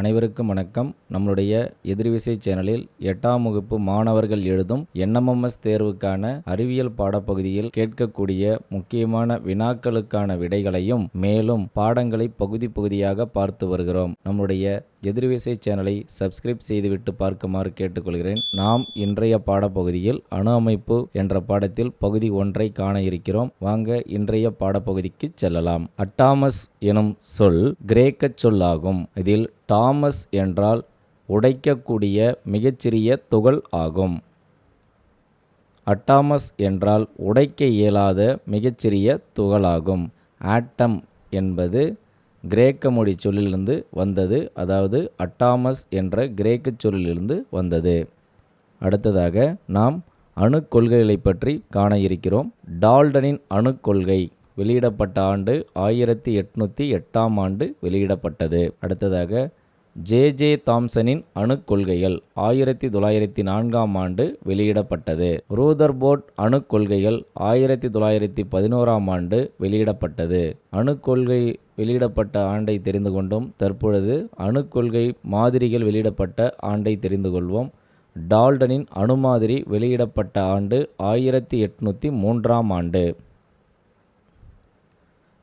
அனைவருக்கும் வணக்கம். நம்மளுடைய எதிர்விசை சேனலில் எட்டாம் வகுப்பு மாணவர்கள் எழுதும் என்எம்எம்எஸ் தேர்வுக்கான அறிவியல் பாடப்பகுதியில் கேட்கக்கூடிய முக்கியமான வினாக்களுக்கான விடைகளையும் மேலும் பாடங்களை பகுதி பகுதியாக பார்த்து வருகிறோம். நம்முடைய எதிர்விசை சேனலை சப்ஸ்கிரைப் செய்துவிட்டு பார்க்குமாறு கேட்டுக்கொள்கிறேன். நாம் இன்றைய பாடப்பகுதியில் அணு அமைப்பு என்ற பாடத்தில் பகுதி ஒன்றை காண இருக்கிறோம். வாங்க இன்றைய பாடப்பகுதிக்கு செல்லலாம். அட்டாமஸ் எனும் சொல் கிரேக்க சொல்லாகும். இதில் டாமஸ் என்றால் உடைக்கக்கூடிய மிகச்சிறிய துகள் ஆகும். அட்டாமஸ் என்றால் உடைக்க இயலாத மிகச்சிறிய துகளாகும். ஆட்டம் என்பது கிரேக்க மொழி சொல்லிலிருந்து வந்தது அதாவது அட்டாமஸ் என்ற கிரேக்க சொல்லிலிருந்து வந்தது. அடுத்ததாக நாம் அணுக்கொள்கைகளை பற்றி காண இருக்கிறோம். டால்டனின் அணுக்கொள்கை வெளியிடப்பட்ட ஆண்டு ஆயிரத்தி எட்நூற்றி எட்டாம் ஆண்டு வெளியிடப்பட்டது. அடுத்ததாக ஜே. ஜே. தாம்சனின் அணுக்கொள்கைகள் ஆயிரத்தி தொள்ளாயிரத்தி நான்காம் ஆண்டு வெளியிடப்பட்டது. ரூதர்போர்ட் அணுக்கொள்கைகள் ஆயிரத்தி தொள்ளாயிரத்தி பதினோராம் ஆண்டு வெளியிடப்பட்டது. அணுக்கொள்கை வெளியிடப்பட்ட ஆண்டை தெரிந்து கொண்டோம். தற்பொழுது அணுக்கொள்கை மாதிரிகள் வெளியிடப்பட்ட ஆண்டை தெரிந்து கொள்வோம். டால்டனின் அணுமாதிரி வெளியிடப்பட்ட ஆண்டு ஆயிரத்தி எட்நூற்றி மூன்றாம் ஆண்டு.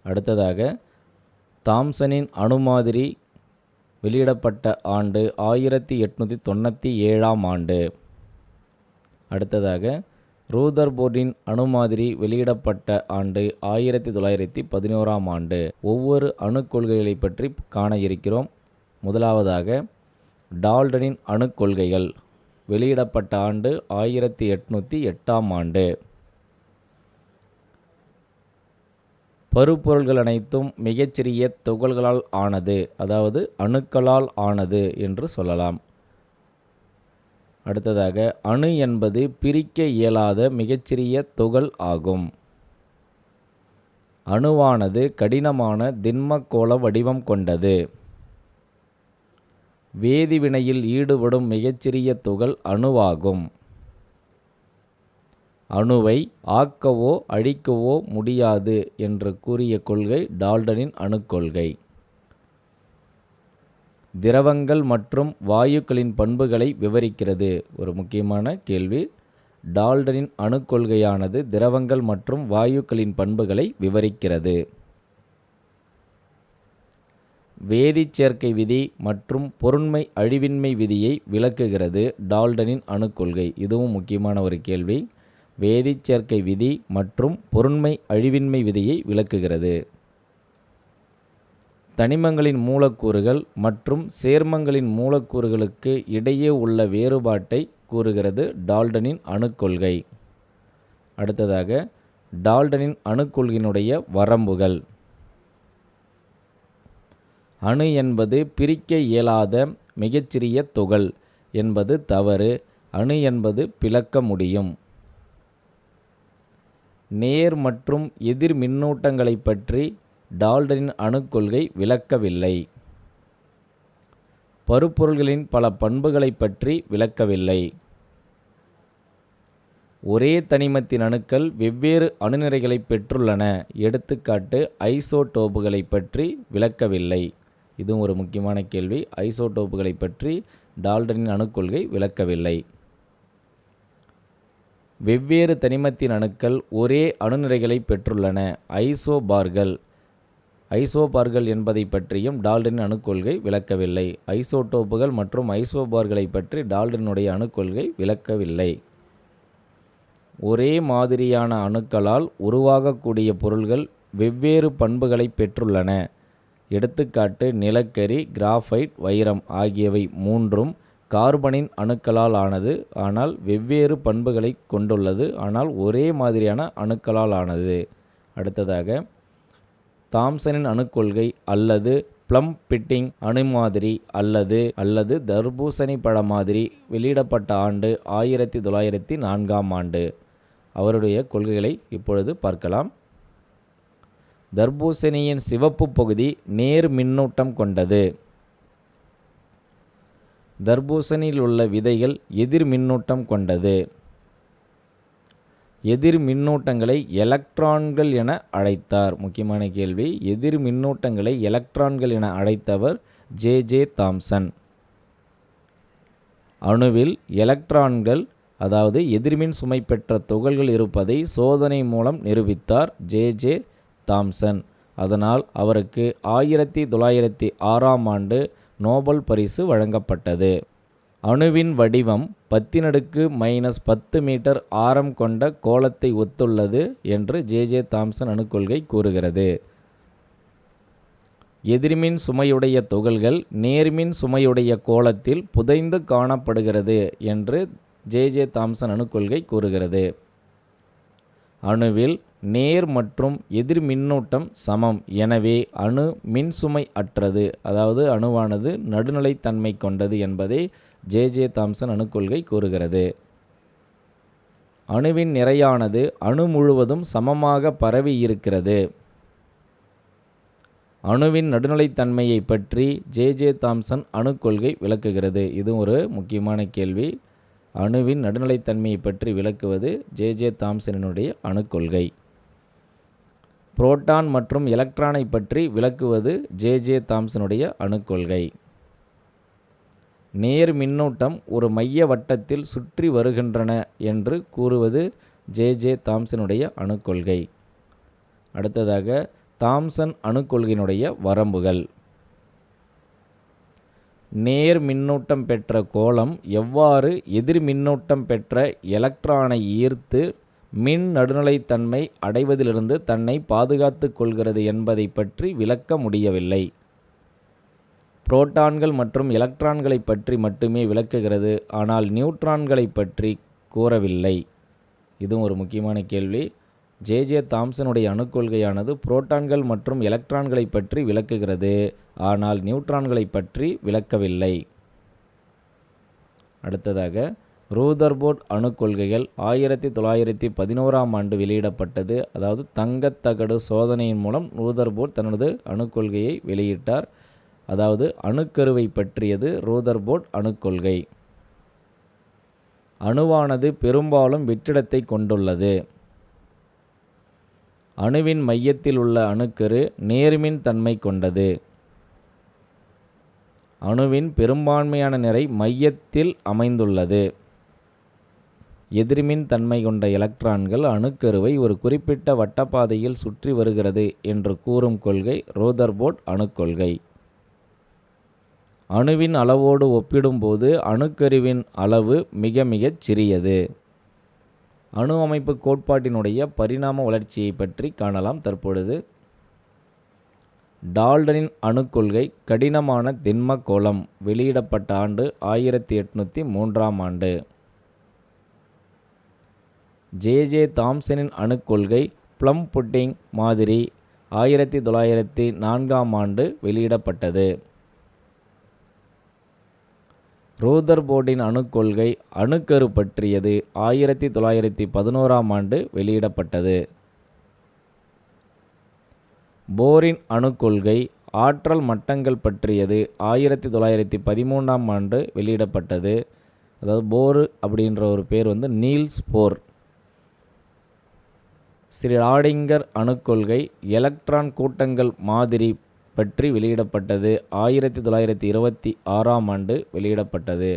அடுத்ததாக தாம்சனின் அணுமாதிரி வெளியிடப்பட்ட ஆண்டு ஆயிரத்தி எட்நூற்றி தொண்ணூற்றி ஏழாம் ஆண்டு. அடுத்ததாக ரூதர்போர்டின் அணுமாதிரி வெளியிடப்பட்ட ஆண்டு ஆயிரத்தி தொள்ளாயிரத்தி பதினோராம் ஆண்டு. ஒவ்வொரு அணுக்கொள்கைகளை பற்றி காண இருக்கிறோம். முதலாவதாக டால்டனின் அணுக்கொள்கைகள் வெளியிடப்பட்ட ஆண்டு ஆயிரத்தி எட்நூற்றி எட்டாம் ஆண்டு. பருப்பொருள்கள் அனைத்தும் மிகச்சிறிய துகள்களால் ஆனது அதாவது அணுக்களால் ஆனது என்று சொல்லலாம். அடுத்ததாக அணு என்பது பிரிக்க இயலாத மிகச்சிறிய துகள் ஆகும். அணுவானது கடினமான திண்மக்கோள வடிவம் கொண்டது. வேதிவினையில் ஈடுபடும் மிகச்சிறிய துகள் அணுவாகும். அணுவை ஆக்கவோ அழிக்கவோ முடியாது என்று கூறிய கொள்கை டால்டனின் அணுக்கொள்கை. திரவங்கள் மற்றும் வாயுக்களின் பண்புகளை விவரிக்கிறது. ஒரு முக்கியமான கேள்வி. டால்டனின் அணுக்கொள்கையானது திரவங்கள் மற்றும் வாயுக்களின் பண்புகளை விவரிக்கிறது. வேதிச்சேர்க்கை விதி மற்றும் பொருண்மை அழிவின்மை விதியை விளக்குகிறது டால்டனின் அணுக்கொள்கை. இதுவும் முக்கியமான ஒரு கேள்வி. வேதிச்சேர்க்கை விதி மற்றும் பொருண்மை அழிவின்மை விதியை விளக்குகிறது. தனிமங்களின் மூலக்கூறுகள் மற்றும் சேர்மங்களின் மூலக்கூறுகளுக்கு இடையே உள்ள வேறுபாட்டை கூறுகிறது டால்டனின் அணுக்கொள்கை. அடுத்ததாக டால்டனின் அணுக்கொள்கையினுடைய வரம்புகள். அணு என்பது பிரிக்க இயலாத மிகச்சிறிய துகள் என்பது தவறு அணு என்பது பிளக்க முடியும். நேர் மற்றும் எதிர் மின்னூட்டங்களைப் பற்றி டால்டனின் அணுக்கொள்கை விளக்கவில்லை. பருப்பொருள்களின் பல பண்புகளைப் பற்றி விளக்கவில்லை. ஒரே தனிமத்தின் அணுக்கள் வெவ்வேறு அணுநிறைகளை பெற்றுள்ளன. எடுத்துக்காட்டு ஐசோடோப்புகளை பற்றி விளக்கவில்லை. இதுவும் ஒரு முக்கியமான கேள்வி. ஐசோடோப்புகளை பற்றி டால்டனின் அணுக்கொள்கை விளக்கவில்லை. வெவ்வேறு தனிமத்தின் அணுக்கள் ஒரே அணுநிறைகளை பெற்றுள்ளன. ஐசோபார்கள். ஐசோபார்கள் என்பதை பற்றியும் டால்டனின் அணுக்கொள்கை விளக்கவில்லை. ஐசோடோப்புகள் மற்றும் ஐசோபார்களை பற்றி டால்டனுடைய அணுக்கொள்கை விளக்கவில்லை. ஒரே மாதிரியான அணுக்களால் உருவாகக்கூடிய பொருள்கள் வெவ்வேறு பண்புகளை பெற்றுள்ளன. எடுத்துக்காட்டு நிலக்கரி கிராஃபைட் வைரம் ஆகியவை மூன்றும் கார்பனின் அணுக்களால் ஆனது ஆனால் வெவ்வேறு பண்புகளை கொண்டுள்ளது. ஆனால் ஒரே மாதிரியான அணுக்களால் ஆனது. அடுத்ததாக தாம்சனின் அணுக்கொள்கை அல்லது ப்ளம் பிட்டிங் அணுமாதிரி அல்லது அல்லது தர்பூசணி பழ மாதிரி வெளியிடப்பட்ட ஆண்டு ஆயிரத்தி தொள்ளாயிரத்தி நான்காம் ஆண்டு. அவருடைய கொள்கைகளை இப்பொழுது பார்க்கலாம். தர்பூசணியின் சிவப்பு பகுதி நேர் மின்னூட்டம் கொண்டது. தர்பூசணியில் உள்ள விதைகள் எதிர் மின்னூட்டம் கொண்டது. எதிர் மின்னூட்டங்களை எலக்ட்ரான்கள் என அழைத்தார். முக்கியமான கேள்வி எதிர் மின்னூட்டங்களை எலக்ட்ரான்கள் என அழைத்தவர் ஜே. ஜே. தாம்சன். அணுவில் எலக்ட்ரான்கள் அதாவது எதிர்மின் சுமை பெற்ற துகள்கள் இருப்பதை சோதனை மூலம் நிரூபித்தார் ஜே. ஜே. தாம்சன். அதனால் அவருக்கு ஆயிரத்தி தொள்ளாயிரத்தி ஆறாம் ஆண்டு நோபல் பரிசு வழங்கப்பட்டது. அணுவின் வடிவம் பத்தினடுக்கு மைனஸ் பத்து மீட்டர் ஆரம் கொண்ட கோலத்தை ஒத்துள்ளது என்று ஜே. ஜே. தாம்சன் அணுக்கொள்கை கூறுகிறது. எதிர்மின் சுமையுடைய துகள்கள் நேர்மின் சுமையுடைய கோலத்தில் புதைந்து காணப்படுகிறது என்று ஜே. ஜே. தாம்சன் அணுக்கொள்கை கூறுகிறது. அணுவில் நேர் மற்றும் எதிர் மின்னூட்டம் சமம். எனவே அணு மின்சுமை அற்றது. அதாவது அணுவானது நடுநிலைத்தன்மை கொண்டது என்பதை ஜே. ஜே. தாம்சன் அணுக்கொள்கை கூறுகிறது. அணுவின் நிறையானது அணு முழுவதும் சமமாக பரவி இருக்கிறது. அணுவின் நடுநிலைத்தன்மையை பற்றி ஜே. ஜே. தாம்சன் அணுக்கொள்கை விளக்குகிறது. இது ஒரு முக்கியமான கேள்வி. அணுவின் நடுநிலைத்தன்மையை பற்றி விளக்குவது ஜே. ஜே. தாம்சனினுடைய அணுக்கொள்கை புரோட்டான் மற்றும் எலக்ட்ரானை பற்றி விளக்குவது ஜே. ஜே. தாம்சனுடைய அணுக்கொள்கை. நேர் மின்னூட்டம் ஒரு மைய வட்டத்தில் சுற்றி வருகின்றன என்று கூறுவது ஜே. ஜே. தாம்சனுடைய அணுக்கொள்கை. அடுத்ததாக தாம்சன் அணுக்கொள்கையினுடைய வரம்புகள். நேர் மின்னூட்டம் பெற்ற கோளம் எவ்வாறு எதிர் மின்னூட்டம் பெற்ற எலக்ட்ரானை ஈர்த்து மின் நடுநிலைத்தன்மை அடைவதிலிருந்து தன்னை பாதுகாத்து கொள்கிறது என்பதை பற்றி விளக்க முடியவில்லை. புரோட்டான்கள் மற்றும் எலக்ட்ரான்களை பற்றி மட்டுமே விளக்குகிறது. ஆனால் நியூட்ரான்களை பற்றி கூறவில்லை. இதுவும் ஒரு முக்கியமான கேள்வி. ஜே. ஜே. தாம்சனுடைய அணுக்கொள்கையானது புரோட்டான்கள் மற்றும் எலக்ட்ரான்களை பற்றி விளக்குகிறது. ஆனால் நியூட்ரான்களை பற்றி விளக்கவில்லை. அடுத்ததாக ரூதர்போர்ட் அணுக்கொள்கைகள் ஆயிரத்தி தொள்ளாயிரத்தி பதினோராம் ஆண்டு வெளியிடப்பட்டது. அதாவது தங்கத்தகடு சோதனையின் மூலம் ரூதர்போர்ட் தனது அணுக்கொள்கையை வெளியிட்டார். அதாவது அணுக்கருவை பற்றியது ரூதர்போர்ட் அணுக்கொள்கை அணுவானது பெரும்பாலும் வெற்றிடத்தை கொண்டுள்ளது. அணுவின் மையத்தில் உள்ள அணுக்கரு நேர்மின் தன்மை கொண்டது. அணுவின் பெரும்பான்மையான நிறை மையத்தில் அமைந்துள்ளது. எதிர்மின் தன்மை கொண்ட எலக்ட்ரான்கள் அணுக்கருவை ஒரு குறிப்பிட்ட வட்டப்பாதையில் சுற்றி வருகிறது என்று கூறும் கொள்கை ரோதர்போர்ட் அணுக்கொள்கை. அணுவின் அளவோடு ஒப்பிடும்போது அணுக்கருவின் அளவு மிக மிகச் சிறியது. அணு அமைப்பு கோட்பாட்டினுடைய பரிணாம வளர்ச்சியை பற்றி காணலாம் தற்பொழுது. டால்டனின் அணுக்கொள்கை கடினமான திண்ம கோலம் வெளியிடப்பட்ட ஆண்டு ஆயிரத்தி எட்நூற்றி மூன்றாம் ஆண்டு. ஜே. ஜே. தாம்சனின் அணுக்கொள்கை ப்ளம் புட்டிங் மாதிரி ஆயிரத்தி தொள்ளாயிரத்தி நான்காம் ஆண்டு வெளியிடப்பட்டது. ரூதர்போர்டின் அணுக்கொள்கை அணுக்கரு பற்றியது ஆயிரத்தி தொள்ளாயிரத்தி பதினோராம் ஆண்டு வெளியிடப்பட்டது. போரின் அணுக்கொள்கை ஆற்றல் மட்டங்கள் பற்றியது ஆயிரத்தி தொள்ளாயிரத்தி பதிமூன்றாம் ஆண்டு வெளியிடப்பட்டது. அதாவது போரு அப்படின்ற ஒரு பேர் வந்து நீல்ஸ் போர். ஸ்ரீ ராடிங்கர் அணுக்கொள்கை எலக்ட்ரான் கூட்டங்கள் மாதிரி பற்றி வெளியிடப்பட்டது. ஆயிரத்தி தொள்ளாயிரத்தி இருபத்தி ஆறாம் ஆண்டு வெளியிடப்பட்டது.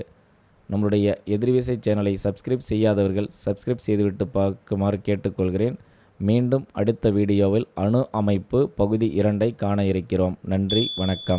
நம்மளுடைய எதிர்விசை சேனலை சப்ஸ்கிரைப் செய்யாதவர்கள் சப்ஸ்கிரைப் செய்துவிட்டு பார்க்குமாறு கேட்டுக்கொள்கிறேன். மீண்டும் அடுத்த வீடியோவில் அணு அமைப்பு பகுதி இரண்டை காண இருக்கிறோம். நன்றி வணக்கம்.